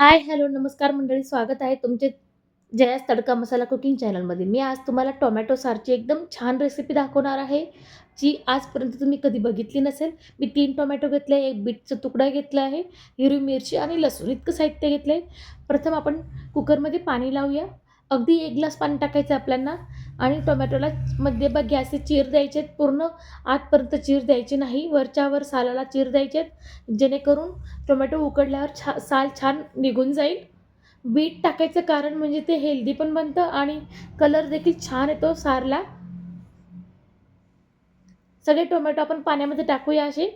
हाय, hello, नमस्कार मंडळी. स्वागत आहे तुमचे जयास तडका मसाला कुकिंग चॅनलमध्ये. मी आज तुम्हाला टोमॅटो सारची एकदम छान रेसिपी दाखवणार आहे, जी आजपर्यंत तुम्ही कधी बघितली नसेल. मी तीन टोमॅटो घेतले, 1 बीटचा तुकडा घेतला आहे, हिरवी मिरची आणि लसूण इतकं साहित्य घेतलं आहे प्रथम आपण कुकरमध्ये पाणी लावूया. अगदी एक ग्लास पाणी टाकायचं आपल्यांना आणि टोमॅटोला मध्यभागी असे चीर द्यायचे आहेत. पूर्ण आतपर्यंत चीर द्यायची नाही. वरच्या वर सालाला चीर द्यायचे आहेत, जेणेकरून टोमॅटो उकडल्यावर छा साल छान निघून जाईल. बीट टाकायचं कारण म्हणजे ते हेल्दी पण बनतं आणि कलर देखील छान येतो सारला. सगळे टोमॅटो आपण पाण्यामध्ये टाकूया असे.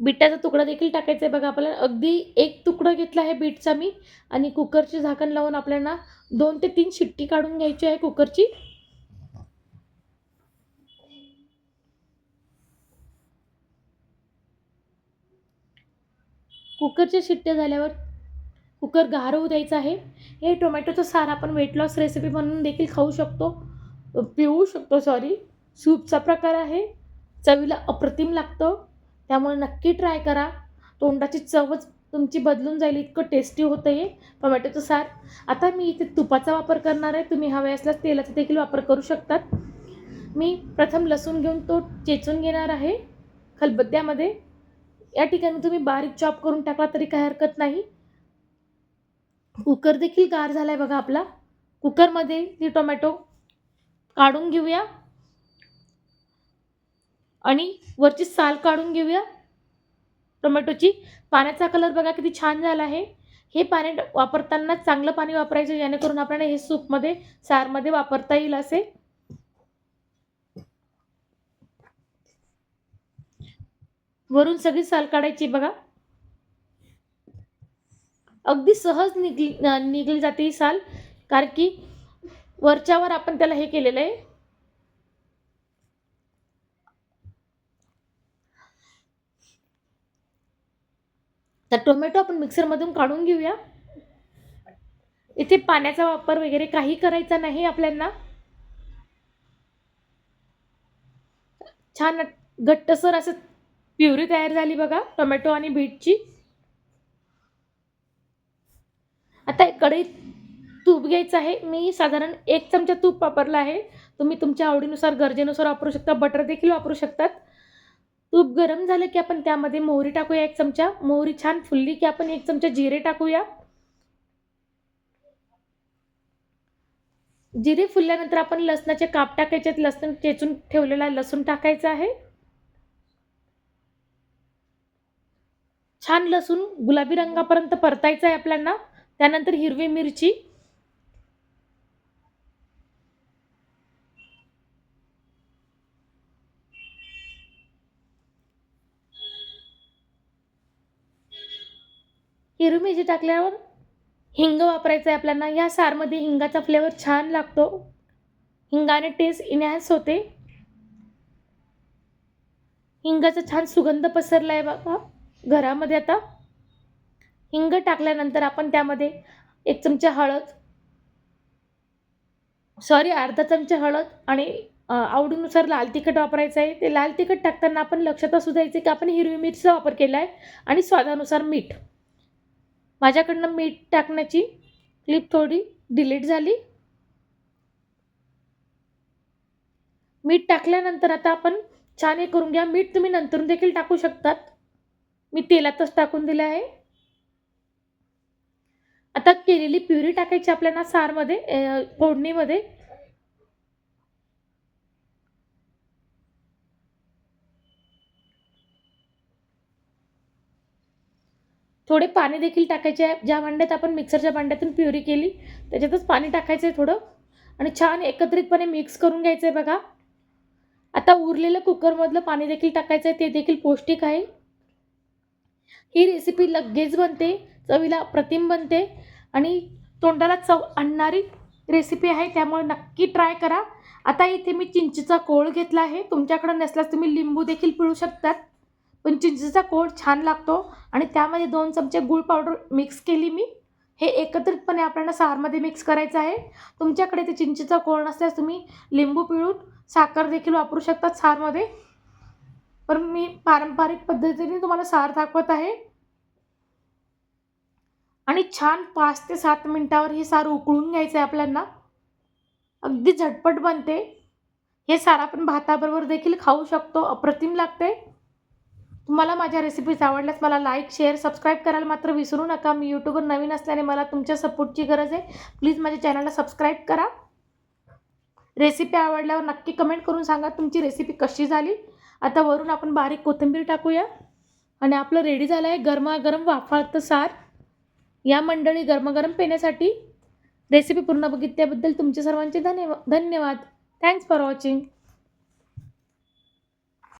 बिटाचा तुकडा देखील टाकायचा आहे बघा आपल्याला. अगदी एक तुकडा घेतला आहे बीटचा मी आणि कुकरचे झाकण लावून आपल्याला दोन ते तीन शिट्टी काढून घ्यायची आहे कुकरची. कुकरच्या शिट्ट्या झाल्यावर कुकर गार होऊ द्यायचा आहे. हे टोमॅटोचं सार आपण वेट लॉस रेसिपी म्हणून देखील खाऊ शकतो, पिऊ शकतो सॉरी. सूपचा प्रकार आहे. चवीला अप्रतिम लागतं. त्यामुळे नक्की ट्राय करा. तोंडाची चवच तुमची बदलून जाईल इतकं टेस्टी होतं हे टोमॅटोचं सार. आता मी इथे तुपाचा वापर करणार आहे. तुम्ही हवे असल्यास तेलाचा देखील वापर करू शकतात. मी प्रथम लसूण घेऊन तो चेचून घेणार आहे खलबत्त्यामध्ये. या ठिकाणी तुम्ही बारीक चॉप करून टाकला तरी काही हरकत नाही. कुकर देखील गार आहे बघा आपला. कुकरमध्ये ती टोमॅटो काढून घेऊया. आणि वरची साल काढून घेऊया टोमॅटोची. पाण्याचा कलर बघा किती छान झाला आहे. हे पाणी वापरताना चांगलं पाणी वापरायचं जेणेकरून आपल्याला हे सूपमध्ये, सारमध्ये वापरता येईल असे. वरून सगळी साल काढायची बघा. अगदी सहज निघली निघली जाते ही साल, कारण की वरच्यावर आपण त्याला हे केलेलं आहे. तर टोमॅटो आपण मिक्सरमधून काढून घेऊया. इथे पाण्याचा वापर वगैरे काही करायचा नाही आपल्याला. छान घट्टसर असं प्युरी तयार झाली बघा टोमॅटो आणि बीटची. आता कढईत तूप घ्यायचं आहे. मी साधारण एक चमचा तूप वापरला आहे. तुम्ही तुमच्या आवडीनुसार, गरजेनुसार वापरू शकता. बटर देखील वापरू शकतात. तूप गरम झालं की आपण त्यामध्ये मोहरी टाकूया एक चमचा. मोहरी छान फुलली की आपण एक चमचा जिरे टाकूया. जिरे फुलल्यानंतर आपण लसणाचे काप टाकायचे आहेत. लसूण चेचून ठेवलेला लसूण टाकायचा आहे. छान लसूण गुलाबी रंगापर्यंत परतायचं आहे आपल्याला. त्यानंतर हिरवी मिरची. हिरवी मिरची टाकल्यावर हिंग वापरायचं आहे आपल्याला. या सारमध्ये हिंगाचा फ्लेवर छान लागतो. हिंगाने टेस्ट इनॅन्स होते. हिंगाचा छान सुगंध पसरला आहे बाबा घरामध्ये आता. हिंग टाकल्यानंतर आपण त्यामध्ये एक चमचा हळद सॉरी अर्धा चमचा हळद आणि आवडीनुसार लाल तिखट वापरायचं आहे. ते लाल तिखट टाकताना आपण लक्षात असू द्यायचं की आपण हिरवी मिरचीचा वापर केला आहे आणि स्वादानुसार मीठ. माझ्याकडनं मीठ टाकण्याची क्लिप थोडी डिलीट झाली. मीठ टाकल्यानंतर आता आपण छान हे करून घ्या. मीठ तुम्ही नंतर देखील टाकू शकतात. मी तेलातच टाकून दिलं आहे. आता केलेली प्युरी टाकायची आपल्याला सारमध्ये फोडणीमध्ये. थोडे पाणी देखील टाकायचे आहे. ज्या भांड्यात आपण मिक्सरच्या भांड्यातून प्युरी केली त्याच्यातच पाणी टाकायचं आहे थोडं आणि छान एकत्रितपणे मिक्स करून घ्यायचं आहे बघा. आता उरलेलं कुकरमधलं पाणी देखील टाकायचं आहे. ते देखील पौष्टिक आहे. ही रेसिपी लगेच बनते, चवीला अप्रतिम बनते आणि तोंडाला चव आणणारी रेसिपी आहे. त्यामुळे नक्की ट्राय करा. आता इथे मी चिंचेचा कोळ घेतला आहे. तुमच्याकडं नसल्यास तुम्ही लिंबू देखील पिळू शकतात. पण चिंचेचा कोळ छान लागतो आणि त्यामध्ये दोन चमचे गूळ पावडर मिक्स केली मी. हे एकत्रितपणे आपल्याला सारमध्ये मिक्स करायचं आहे. तुमच्याकडे ते चिंचेचा कोळ नसल्यास तुम्ही लिंबू पिळून साखर देखील वापरू शकतात सारमध्ये. पण मी पारंपरिक पद्धतीने तुम्हाला सार दाखवत आहे. आणि छान पाच ते सात मिनटावर हे सार उकळून घ्यायचं आहे आपल्याला अगदी झटपट बनते हे सार आपण भाताबरोबर देखील खाऊ शकतो अप्रतिम लागते तुम्हाला माझ्या रेसिपीज आवडल्यास मला लाईक शेअर सबस्क्राईब करायला मात्र विसरू नका. मी यूट्यूबवर नवीन असल्याने मला तुमच्या सपोर्टची गरज आहे. प्लीज माझ्या चॅनलला सबस्क्राईब करा. रेसिपी आवडल्यावर नक्की कमेंट करून सांगा तुमची रेसिपी कशी झाली. आता वरून आपण बारीक कोथिंबीर टाकूया. आणि आपलं रेडी झालं आहे गरमागरम वाफाळतं सार. या मंडळी गरमागरम पिण्यासाठी रेसिपी पूर्ण बघितल्याबद्दल तुमचे सर्वांचे धन्यवा धन्यवाद. Thanks for watching